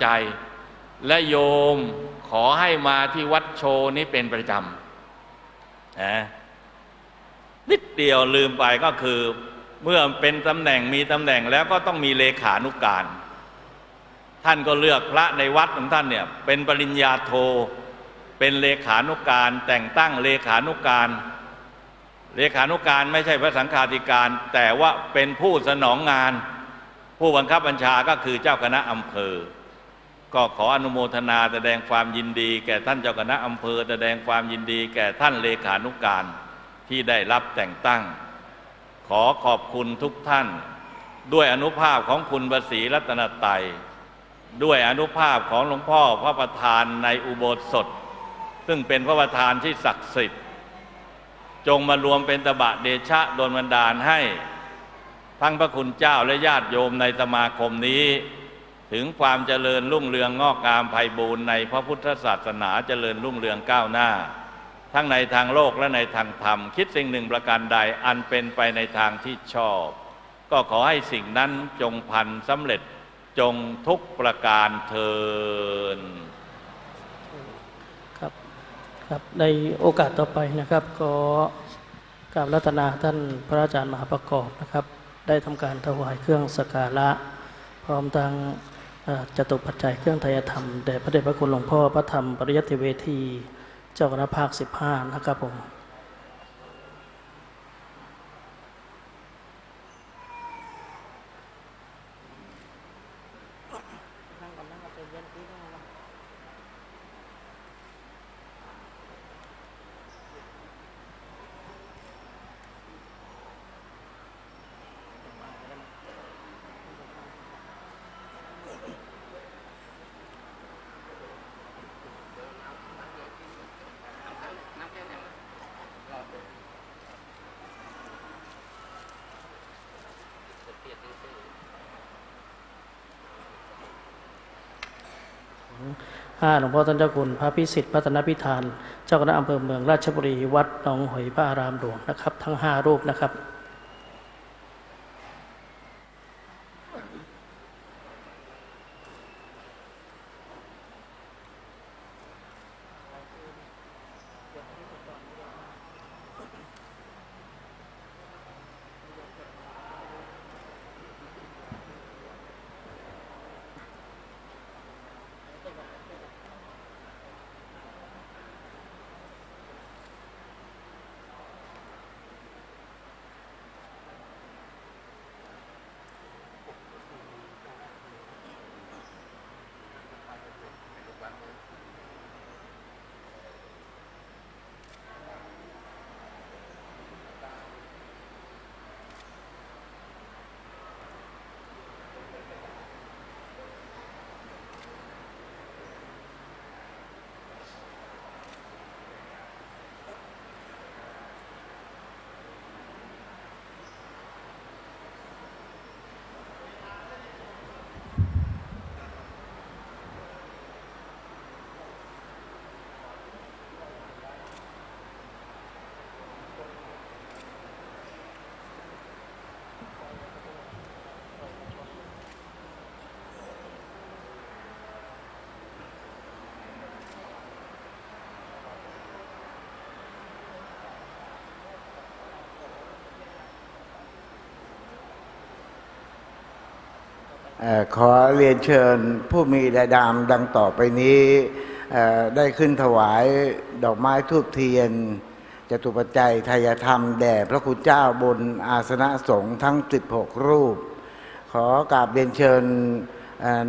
ใจ และโยมขอให้มาที่วัดโชนี้เป็นประจำนะนิดเดียวลืมไปก็คือ เมื่อเป็นตำแหน่งมีตำแหน่งแล้วก็ต้องมีเลขานุกการ ท่านก็เลือกพระในวัดของท่านเนี่ย เป็นปริญญาโท เป็นเลขานุกการ แต่งตั้งเลขานุการเลขานุการไม่ใช่พระสังฆาธิการ แต่ว่าเป็นผู้สนองงาน ผู้บังคับบัญชาก็คือเจ้าคณะอำเภอ ก็ขออนุโมทนาแสดงความยินดี แก่ท่านเจ้าคณะอำเภอ แสดงความยินดี แก่ท่านเลขานุการที่ได้รับแต่งตั้ง ขอขอบคุณทุกท่าน ด้วยอนุภาพของคุณประสีรัตนไตยด้วยอนุภาพของหลวงพ่อพระประธานในอุโบสถ ซึ่งเป็นพระประธานที่ศักดิ์สิทธิ์ จงมารวมเป็นตบะเดชะโดนบันดาลให้ ทั้งพระคุณเจ้าและญาติโยมในสมาคมนี้ ถึงความเจริญรุ่งเรืองงอกงามไพบูรณ์ในพระพุทธศาสนาเจริญรุ่งเรืองก้าวหน้า ทั้งในทางโลกและในทางธรรม คิดสิ่งหนึ่งประการใดอันเป็นไปในทางที่ชอบ ก็ขอให้สิ่งนั้นจงพันสำเร็จจงทุกประการเทินครับครับในโอกาสต่อไปนะครับก็กราบรัตนาท่านพระอาจารย์มหาประกอบนะครับ ได้ทำการถวายเครื่องสกการะพร้อมทั้ง จะตกปัจจัยเครื่องไทยธรรมแด่พระเดชพระคุณหลวงพ่อพระธรรมปริยัติเวที เจ้าคณะภาค 15 นะครับผม ห้าหลวงพ่อท่านเจ้าคุณพระพิสิทธิ์พัฒนพิธาน เจ้าคณะอำเภอเมืองราชบุรีวัดหนองหอยพระอารามหลวงนะครับ ทั้งห้ารูปนะครับ ขอเรียนเชิญผู้มีราดามดังต่อไปนี้ได้ขึ้นถวายดอกไม้ทูบเทียนจตุปัจจัยทายธรรม แด่พระคุณเจ้าบนอาสนะสงฆ์ทั้ง 16 รูป ขอกราบเรียนเชิญ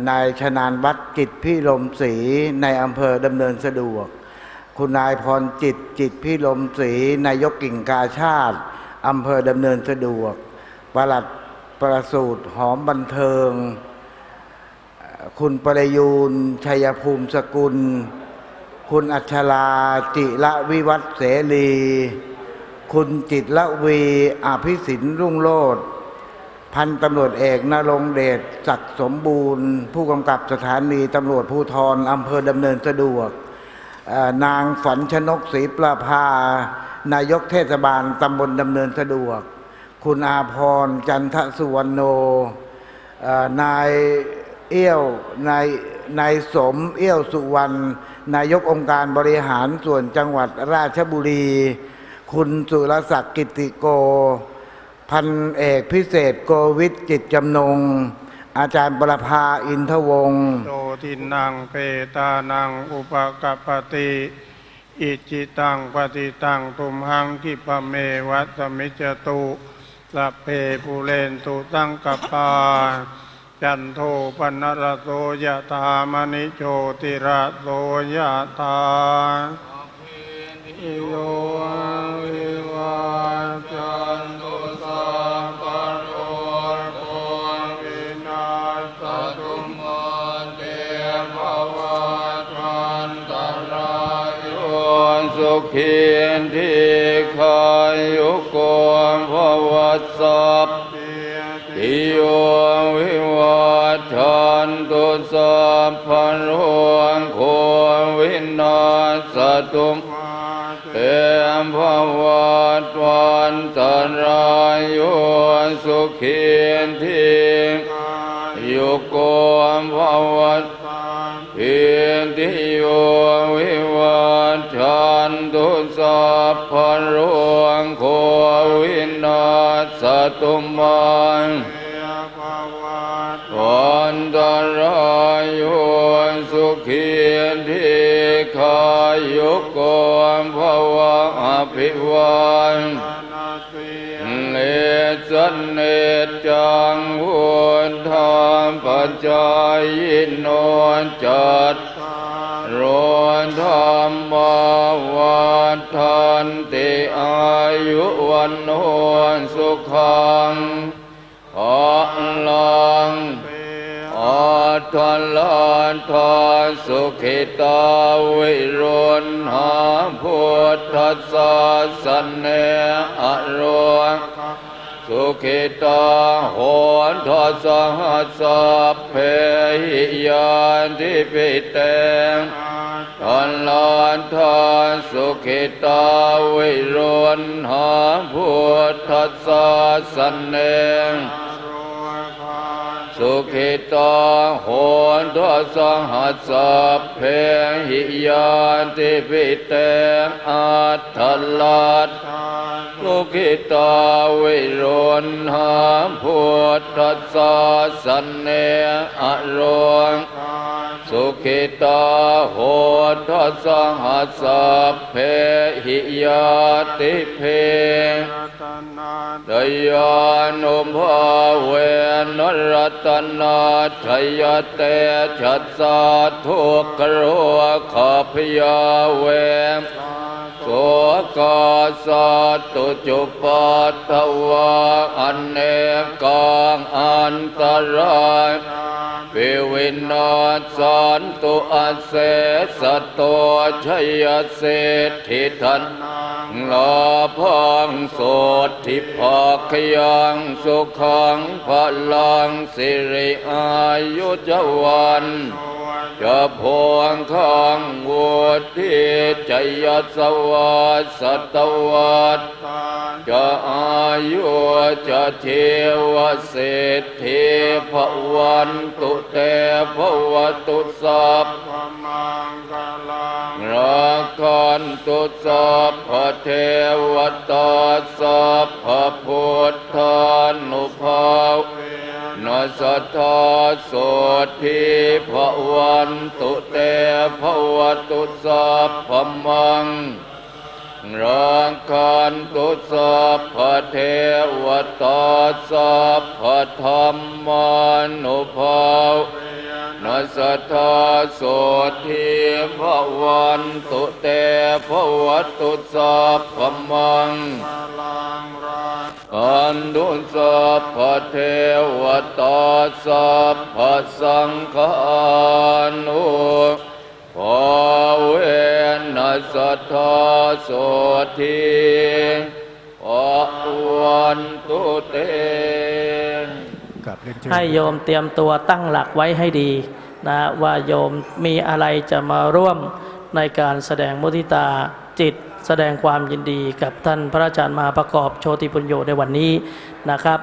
นายชนานวัดจิตพิลมศรีในอำเภอดำเนินสะดวก คุณนายพรจิตจิตพิลมศรีนายกกิ่งกาชาติอำเภอดำเนินสะดวกประหลัด ประสูตรหอมบันเทิง คุณประยูนชัยภูมิสกุล คุณอัชราจิระวิวัฒเสรี คุณจิตละวีอภิสินรุ่งโลดพันตำรวจเอกนรงเดชศักดิ์สมบูรณ์ ผู้กำกับสถานีตำรวจภูธรอำเภอดำเนินสะดวก นางฝันชนกศรีประภา นายกเทศบาลตำบลดำเนินสะดวก คุณอาพรจันทสุวรรณโนเอ่อนายเอี้ยวนายนายสมเอี้ยวสุวรรณนายกองค์การบริหารส่วนจังหวัดราชบุรี คุณสุรศักดิ์กิติโก พันเอกพิเศษโกวิทจิตจำนง อาจารย์ประภาอินทวงศ์โตทินังเปตานังอุปกปปติอิจิตังปฏิตังตุมหังคิปเมวัตมิจตุ สัพเพปุเรนตุตังกปา จันโทปนรโสยะธามณิโชติระโสยะธาอิโยวิวาจันตุสัพพะโรโควินาศตุมาเตภวัตวันตรายโยสุขีทีขายุก สสัพติโยวิวัฏชันตุสัพพะโรโควินาสตุเตมภวัตวันตรายโยสุขีทียุโกมภวัตพิติโยวิวัฏชันตุสัพพะโรวินาส ตุมันวันตรายโยสุขีทีขายุโกภวะอภิวันเลสันเนจังวุธาปัจจายโนจัต นติอายุวันโนสุขังอลังอัตลาทาสุขิตาวิรุณหาพุทธัสสะสันเนอโรสุขิตาโหนทัสสะหัสเพหิยานทิปิเตง อัลลาทาสุขิตาวิรุณหาพุทธัสสนเนงสุขิตาโหนทัสสะหัสสะเพหิยานติปิเตอัตถลัตสุขิตาวิรุณหาพุทธัสสนเนอโร สุขิตาโหทัสสะหัสเพหิยาติเพดยานุภาเวนรัตนาชยเตชัสสะทุกขโรขพยาเวโสกาสัตุจุปัตถวะอันเนกังอันตราย ปิวินาสันตุอาเสสตัวชัยเศรษฐิทันลาพังโสทิภาคยังสุขังพลังสิริอายุจวัน จะพวงข้างวุฒิจยสวัสสตวัตจะอายุจะเทวเศรษฐีภวันตุเตภวตุสัพพมังกลังรักขันตุสัพพเทวตาสัพพพุทธานุภาเวนั สสทธาโสทิภวันตุเตภวตุสัพพมังรังคันตุสัพพเทวตาสัพพธรรมานุภาวนัสสทธาโสทิภวันตุเตภวตุสัพพมัง อันดุสัพพเทวตาสัพพสังฆานุภาเวนัสสัทธาโสทิภวันตุเตนให้โยมเตรียมตัวตั้งหลักไว้ให้ดีนะว่าโยมมีอะไรจะมาร่วมในการแสดงมุทิตาจิต แสดงความยินดีกับท่านพระอาจารย์มาประกอบโชติปุญโญในวันนี้นะครับ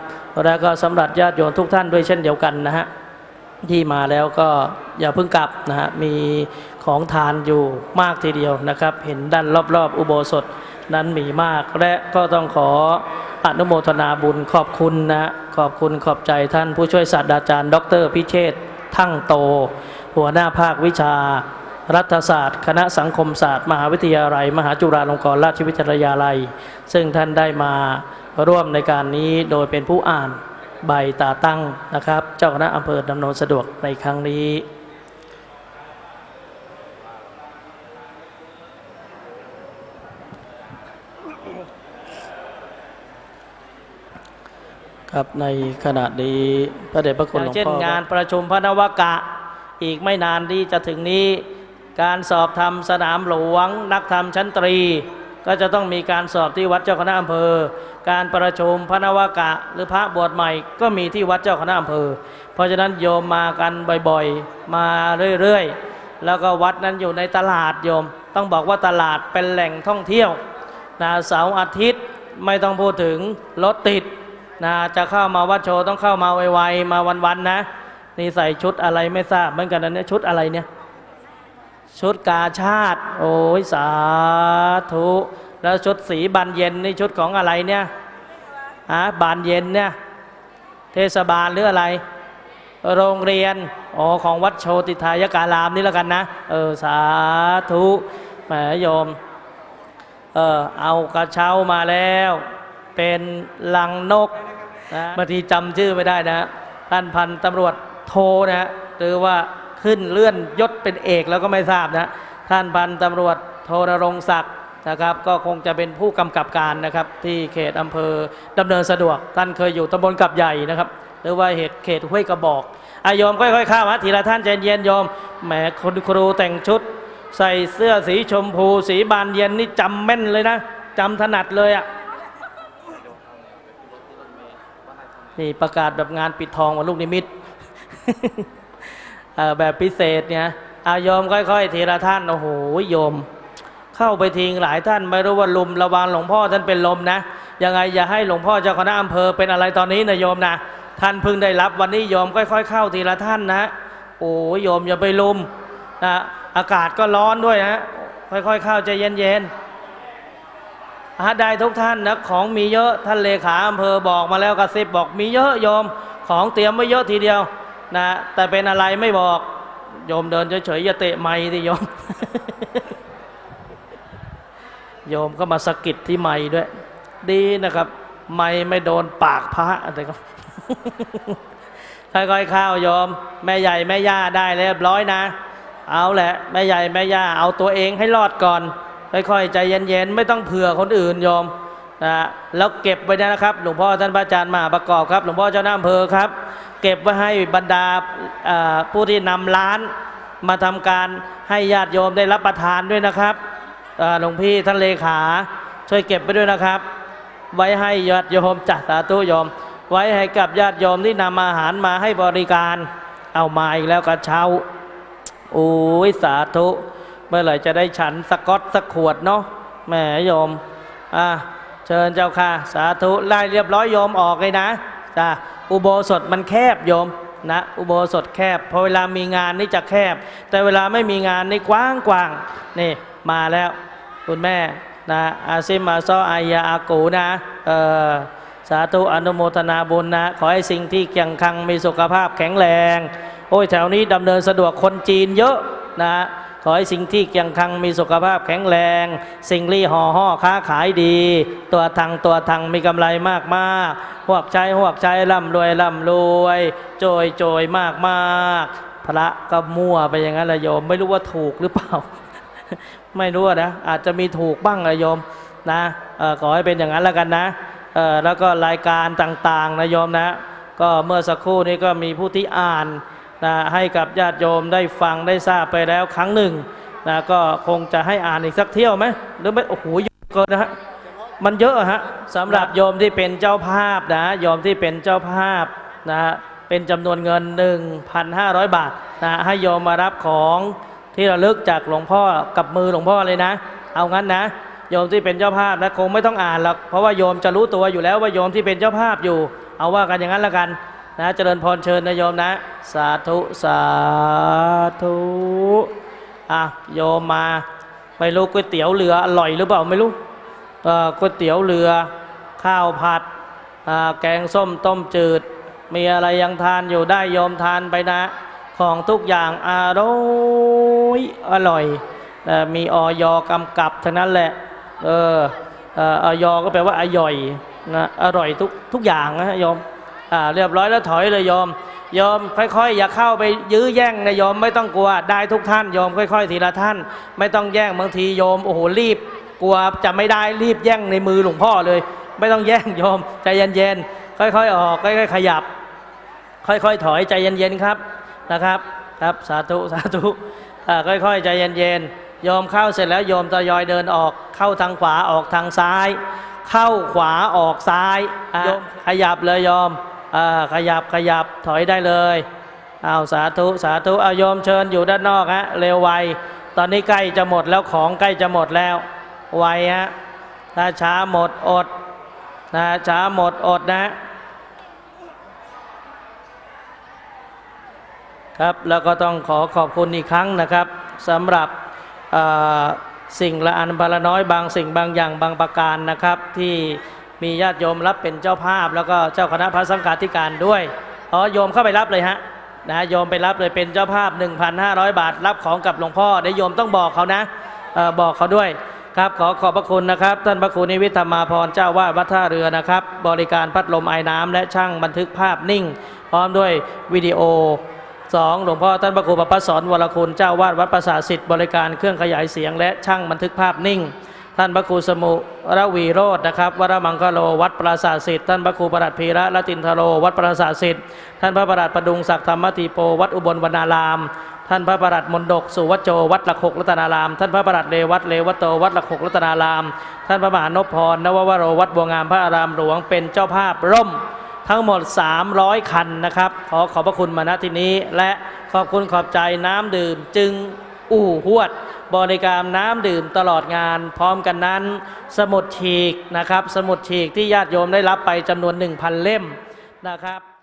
แล้วก็สำหรับญาติโยมทุกท่านด้วยเช่นเดียวกันนะฮะที่มาแล้วก็อย่าเพิ่งกลับนะฮะมีของทานอยู่มากทีเดียวนะครับ เห็นด้านรอบๆอุโบสถนั้นมีมาก และก็ต้องขออนุโมทนาบุญขอบคุณนะขอบคุณขอบใจท่านผู้ช่วยศาสตราจารย์ ดรพิเชษทั้งโต หัวหน้าภาควิชา รัฐศาสตร์ คณะสังคมศาสตร์ มหาวิทยาลัย มหาจุฬาลงกรณราชวิทยาลัย ซึ่งท่านได้มาร่วมในการนี้โดยเป็นผู้อ่านใบตาตั้งนะครับ เจ้าคณะอำเภอดำเนินสะดวกในครั้งนี้ครับในขณะนี้พระเดชพระคุณหลวงพ่อเช่นงานประชุมพระนวกะอีกไม่นานที่จะถึงนี้ การสอบทำสนามหลวง นักธรรมชั้นตรี ก็จะต้องมีการสอบที่วัดเจ้าคณะอำเภอ การประชุมพระนวากะหรือพระบวชใหม่ก็มีที่วัดเจ้าคณะอำเภอ เพราะฉะนั้นโยมมากันบ่อยๆ มาเรื่อยๆ แล้วก็วัดนั้นอยู่ในตลาดโยม ต้องบอกว่าตลาดเป็นแหล่งท่องเที่ยวนะเสาร์อาทิตย์ไม่ต้องพูดถึงรถติดนะจะเข้ามาวัดโชว์ต้องเข้ามาไวๆมาวันๆนะนี่ใส่ชุดอะไรไม่ทราบเหมือนกันนะเนี่ยชุดอะไรเนี่ย ชุดกาชาติ โอ้ยสาธุ แล้วชุดสีบานเย็นนี่ชุดของอะไรเนี่ยฮะบานเย็นเนี่ย เทศบาลหรืออะไร โรงเรียน อ๋อ ของวัดโชติทายการามนี่แล้วกันนะ เออ สาธุแหมโยม เออ เอากระเช้ามาแล้ว เป็นลังนกนะบางทีจำชื่อไม่ได้นะ ท่านพันตำรวจโทนะฮะหรือว่า ขึ้นเลื่อนยศเป็นเอกแล้วก็ไม่ทราบนะท่านพันตำรวจโทนรงศักดิ์นะครับก็คงจะเป็นผู้กำกับการนะครับที่เขตอำเภอดำเนินสะดวก ท่านเคยอยู่ตำบลกับใหญ่นะครับ หรือว่าเหตุเขตห้วยกระบอกอายอมค่อยๆข้ามาทีละท่านใจเย็นโยมแหมคุณครูแต่งชุด ใส่เสื้อสีชมพู สีบานเย็นนี่จำแม่นเลยนะจำถนัดเลยอะ่ะนี่ประกาศแบบงานปิดทองวันลูกนิมิต แบบพิเศษเนี่ยอาโยมค่อย ๆ ทีละท่านโอ้โหโยม เข้าไปทิ้งหลายท่านไม่รู้ว่าลุมระวังหลวงพ่อท่านเป็นลมนะยังไงอย่าให้หลวงพ่อเจ้าคณะอำเภอเป็นอะไรตอนนี้นะโยมนะท่านเพิ่งได้รับวันนี้โยมค่อย ๆ เข้าทีละท่านนะโอ้โยมอย่าไปลุมนะอากาศก็ร้อนด้วยนะค่อยๆเข้าใจเย็นๆอาได้ทุกท่านนะของมีเยอะท่านเลขาอำเภอบอกมาแล้วกระซิบบอกมีเยอะโยม ของเตรียมไว้เยอะทีเดียว นะแต่เป็นอะไรไม่บอกโยมเดินเฉยๆอย่าเตะไม้ดิโยม โยมก็มาสะกิดที่ไม้ด้วย ดีนะครับ ไม้ไม่โดนปากพระอะไรก็ค่อยๆข้าโยมแม่ใหญ่แม่ย่าได้เรียบร้อยนะ เอาแหละ แม่ใหญ่แม่ย่าเอาตัวเองให้รอดก่อน ค่อยๆ ใจเย็นๆ ไม่ต้องเผื่อคนอื่นโยม นะแล้วเก็บไว้นะครับ หลวงพ่อท่านพระอาจารย์มาประกอบครับ หลวงพ่อเจ้าหน้าอำเภอครับ เก็บไว้ให้บรรดาผู้ที่นำร้านมาทำการให้ญาติโยมได้รับประทานด้วยนะครับหลวงพี่ท่านเลขา ช่วยเก็บไปด้วยนะครับ ไว้ให้ญาติโยมจัดสาธุโยม ไว้ให้กับญาติโยมที่นำอาหารมาให้บริการ เอามาอีกแล้วกระเช้าโอ้ยสาธุ เมื่อไหร่จะได้ฉันสกอตสักขวดเนาะแหมโยมอะ เชิญเจ้าค่ะ สาธุไล่เรียบร้อยโยมออกเลยนะจ้ะอุโบสถมันแคบโยมนะอุโบสถแคบพอเวลามีงานนี่จะแคบ แต่เวลาไม่มีงานนี่กว้างกว้างนี่มาแล้วคุณแม่นะอาซิมาซออายาอากูนะเออสาธุอนุโมทนาบุญนะ ขอให้สิ่งที่เกียงคังมีสุขภาพแข็งแรง โอ้ยแถวนี้ดำเนินสะดวกคนจีนเยอะนะ ขอให้สิ่งที่เกียงคังมีสุขภาพแข็งแรง สิ่งรี่ห่อห่อค้าขายดี ตัวทางตัวทางมีกำไรมากมากหวกใจหวกใจร่ำรวยร่ำรวยโจยโจยมากมากพระก็มั่วไปอย่างนั้นละโยม ไม่รู้ว่าถูกหรือเปล่า ไม่รู้นะอาจจะมีถูกบ้างนะโยมนะออขอให้เป็นอย่างนั้นแล้วกันนะแล้วก็รายการต่างๆนะโยมนะ ก็เมื่อสักครู่นี้ก็มีผู้ที่อ่าน นะให้กับญาติโยมได้ฟังได้ทราบไปแล้วครั้งหนึ่งนะก็คงจะให้อ่านอีกสักเที่ยวไหมหรือไม่โอ้โหเยอะเกินนะฮะมันเยอะอะฮะสำหรับโยมที่เป็นเจ้าภาพนะโยมที่เป็นเจ้าภาพนะเป็นจำนวนเงิน 1,500 บาทนะให้โยมมารับของที่ระลึกจากหลวงพ่อกับมือหลวงพ่อเลยนะ เอางั้นนะโยมที่เป็นเจ้าภาพนะคงไม่ต้องอ่านหรอกเพราะว่าโยมจะรู้ตัวอยู่แล้วว่าโยมที่เป็นเจ้าภาพอยู่ เอาว่ากันอย่างนั้นละกัน นะเจริญพรเชิญนะโยมนะ สาธุ สาธุอะโยมมาไม่รู้ก๋วยเตี๋ยวเรืออร่อยหรือเปล่าไม่รู้ก๋วยเตี๋ยวเรือข้าวผัดแกงส้มต้มจืด มีอะไรยังทานอยู่ได้โยมทานไปนะ ของทุกอย่างอร่อยอร่อยมีออยกำกับทั้งนั้นแหละเออออออยก็แปลว่าอร่อยนะอร่อยทุกทุกอย่างนะโยม อ่าเรียบร้อยแล้วถอยเลยโยมโยมค่อยๆ อย่าเข้าไปยื้อแย่งนะโยมไม่ต้องกลัวได้ทุกท่านโยมค่อยๆทีละท่าน ไม่ต้องแย่งบางทีโยมโอ้โหรีบ กลัวจะไม่ได้รีบแย่งในมือหลวงพ่อเลย ไม่ต้องแย่งโยมใจเย็นๆค่อยๆออกค่อยๆขยับ ค่อยๆถอยใจเย็นๆครับนะครับ ครับสาธุสาธุค่อยๆใจเย็นๆโยมเข้าเสร็จแล้วโยมทยอยเดินออกเข้าทางขวาออกทางซ้าย เข้าขวาออกซ้ายอะโยมขยับเลยโยมอ่าขยับขยับถอยได้เลยเอาสาธุสาธุเอาโยมเชิญอยู่ด้านนอกฮะเร็วไวตอนนี้ใกล้จะหมดแล้วของใกล้จะหมดแล้วไวฮะถ้าช้าหมดอดนะช้าหมดอดนะครับแล้วก็ต้องขอขอบคุณอีกครั้งนะครับสำหรับเอ่อ สิ่งละอันบาละน้อยบางสิ่งบางอย่างบางประการนะครับ ที่มีญาติโยมรับเป็นเจ้าภาพ แล้วก็เจ้าคณะพระสังฆาธิการด้วยอ๋อโยมเข้าไปรับเลยฮะนะโยมไปรับเลยเป็นเจ้าภาพ 1,500 บาท รับของกับหลวงพ่อเดี๋ยวโยมต้องบอกเขานะออบอกเขาด้วยครับขอขอบพระคุณนะครับ ท่านพระครูนิวิธรรมาพรเจ้าวาดวัดท่าเรือนะครับ บริการพัดลมไอ้น้ำและช่างบันทึกภาพนิ่ง พร้อมด้วยวิดีโอ สองหลวงพ่อท่านพระครูประพัสสอนวรคุณเจ้าวาดวัดประสาสิทธิ์บริการเครื่องขยายเสียง และช่างบันทึกภาพนิ่ง ท่านพระครูสมุระวีโรจน์นะครับวรมังคโลวัดปราสาสิทธิ์ท่านพระครูประหลัดพีระละตินทโรวัดปราสาสิทธิ์ท่านพระประหลัดประดุงศักดิ์ธรรมติโปวัดอุบลวรรณาราม ท่านพระประหลัดมนดกสุวัจโจวัดหลักหกรัตนาราม ท่านพระประหลัดเลวัดเลวัตโตวัดหลักหกรัตนาราม ท่านพระมหานพพรนววโรวัดบัวงามพระอารามหลวงเป็นเจ้าภาพร่ม ทั้งหมด 300 คันนะครับ ขอขอบพระคุณมาณที่นี้ และขอบคุณขอบใจน้ำดื่มจึงอู่หวด บริการน้ำดื่มตลอดงาน พร้อมกันนั้น สมุดฉีกนะครับ สมุดฉีกที่ญาติโยมได้รับไปจำนวน 1,000 เล่มนะครับ